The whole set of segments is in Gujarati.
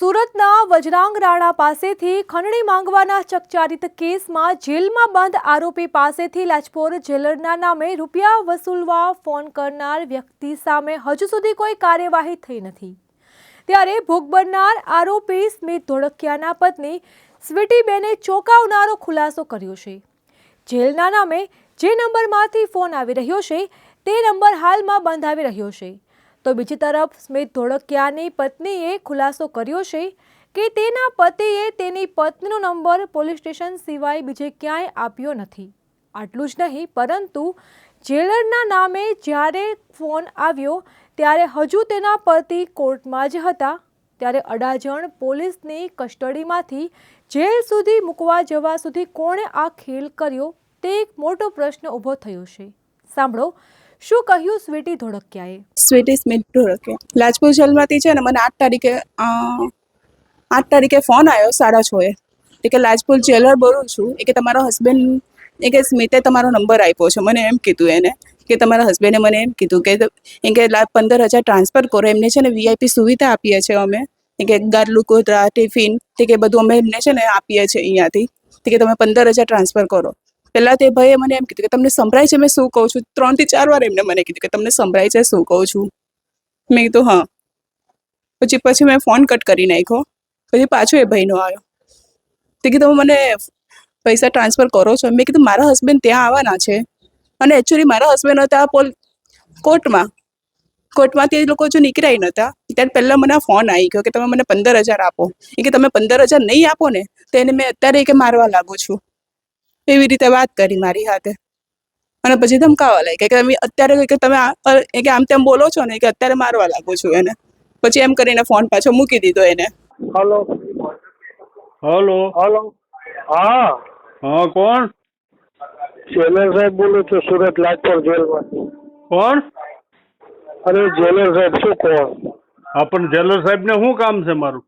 સુરતના વજરાંગ રાણા પાસેથી ખંડણી માંગવાના ચકચારિત કેસમાં જેલમાં બંધ આરોપી પાસેથી લાજપોર જેલરના નામે રૂપિયા વસૂલવા ફોન કરનાર વ્યક્તિ સામે હજુ સુધી કોઈ કાર્યવાહી થઈ નથી. ત્યારે ભોગ બનનાર આરોપી સ્મિત ધોળકિયાના પત્ની સ્વીટીબેને ચોંકાવનારો ખુલાસો કર્યો છે. જેલના નામે જે નંબરમાંથી ફોન આવી રહ્યો છે, તે નંબર હાલમાં બંધ આવી રહ્યો છે. તો બીજી તરફ સ્મિત ધોળકિયાની પત્નીએ ખુલાસો કર્યો છે કે તેના પતિએ તેની પત્નીનો નંબર પોલીસ સ્ટેશન સિવાય બીજે ક્યાંય આપ્યો નથી. આટલું જ નહીં, પરંતુ જેલરના નામે જ્યારે ફોન આવ્યો, ત્યારે હજુ તેના પતિ કોર્ટમાં જ હતા. ત્યારે અડાજણ પોલીસની કસ્ટડીમાંથી જેલ સુધી મૂકવા જવા સુધી કોણે આ ખેલ કર્યો તે એક મોટો પ્રશ્ન ઊભો થયો છે. સાંભળો શું કહ્યું સ્વીટી ધોળકિયાએ? સ્વીટી સ્મિત ધોળકિયા. લાજપુર જેલમાંથી છે ને મને આઠ તારીખે આઠ તારીખે ફોન આવ્યો સાડા છ એ. કે લાજપુર જેલર બોલું છું. એ કે તમારો હસબન્ડ એ કે સ્મિતે તમારો નંબર આપ્યો છે. મને એમ કીધું એને કે તમારા હસબન્ડે મને એમ કીધું કે એમ કે પંદર હજાર ટ્રાન્સફર કરો. એમને છે ને વીઆઈપી સુવિધા આપીએ છીએ અમે. કે ગાદલું કોતરા ટિફિન તે કે બધું અમે એમને છે ને આપીએ છીએ અહીંયાથી. તે કે તમે પંદર હજાર ટ્રાન્સફર કરો. પહેલાં તે ભાઈએ મને એમ કીધું કે તમને સંભળાય છે મેં શું કહું છું? ત્રણથી ચાર વાર એમને મને કીધું કે તમને સંભળાય છે, શું કહું છું? મેં કીધું, હા. પછી પછી મેં ફોન કટ કરી નાખ્યો. પછી પાછો એ ભાઈનો આવ્યો. તે કીધું મને પૈસા ટ્રાન્સફર કરો છો? મેં કીધું, મારા હસબન્ડ ત્યાં આવવાના છે. અને એકચ્યુઅલી મારા હસબન્ડ હતા પોલ કોર્ટમાં. કોર્ટમાંથી એ લોકો જો નીકળ્યા નહોતા. ત્યારે પહેલાં મને ફોન આવી ગયો કે તમે મને પંદર હજાર આપો. એ કે, તમે પંદર હજાર નહીં આપો ને? તો એને મેં અત્યારે કે, મારવા લાગુ છું. એવી રીતે વાત કરી મારી સાથે. અને પછી ધમકાવા લાગી કે તમે અત્યારે કે તમે કે આમ તેમ બોલો છો ને કે અત્યારે મારવા લાગુ છું એને. પછી એમ કરીને ફોન પાછો મૂકી દીધો એને. હલો. હલો. હલો. હા. હા કોણ? જેલર સાહેબ બોલું છું સુરત લાજપોર જેલમાં કોણ? અરે જેલર સાહેબ શું કહો? હા પણ જેલર સાહેબ ને શું કામ છે મારું?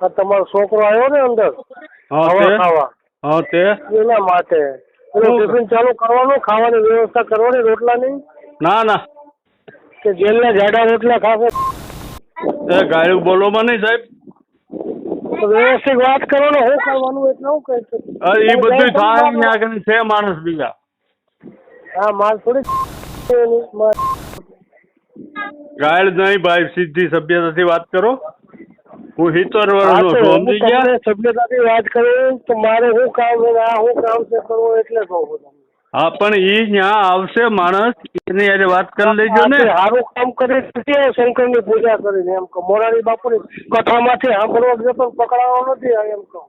આ તમારો છોકરો આવ્યો ને અંદર? હા ખાવા ખાવા. હા તે? એના માટે. ટિફિન ચાલુ કરવાનું ખાવાની વ્યવસ્થા કરવાની રોટલાની ના ના. કે જેલના જાડા રોટલા ખાશે? એ ગાયું બોલોમાં નહીં સાહેબ. વ્યવસ્થિત વાત કરો ને શું કરવાનું એટલે હું કહે છે અરે એ બધું થાય ને આગળ છે માણસ બીજા. હા માલ થોડી ગાયડ ગાયલ નહીં ભાઈ સીધી સભ્યતાથી વાત કરો. હું સિત્તેર હા વર્ષનો છું સમજી ગયા? તમને સભ્યતાથી વાત કરું તો મારે શું કામ છે આ શું કામ છે કરવું એટલે કહું છું હા પણ ઈ ત્યાં આવશે માણસ એની હારે વાત કરી લેજો ને. સારું કામ કરી નથી શંકરની પૂજા કરીને એમ કહો. મોરારી બાપુની કથામાંથી સાંભળવા ગયો પણ પકડાવો નથી એમ કહો.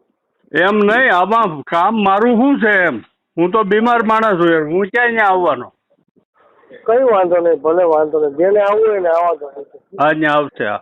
એમ નહીં આમાં કામ મારું શું છે એમ? હું તો બીમાર માણસ છું યાર. હું ક્યાં અહીંયા આવવાનો? કઈ વાંધો નહીં ભલે વાંધો નહીં. જેને આવવું હોય ને આવવા દો. હા ત્યાં આવશે હા.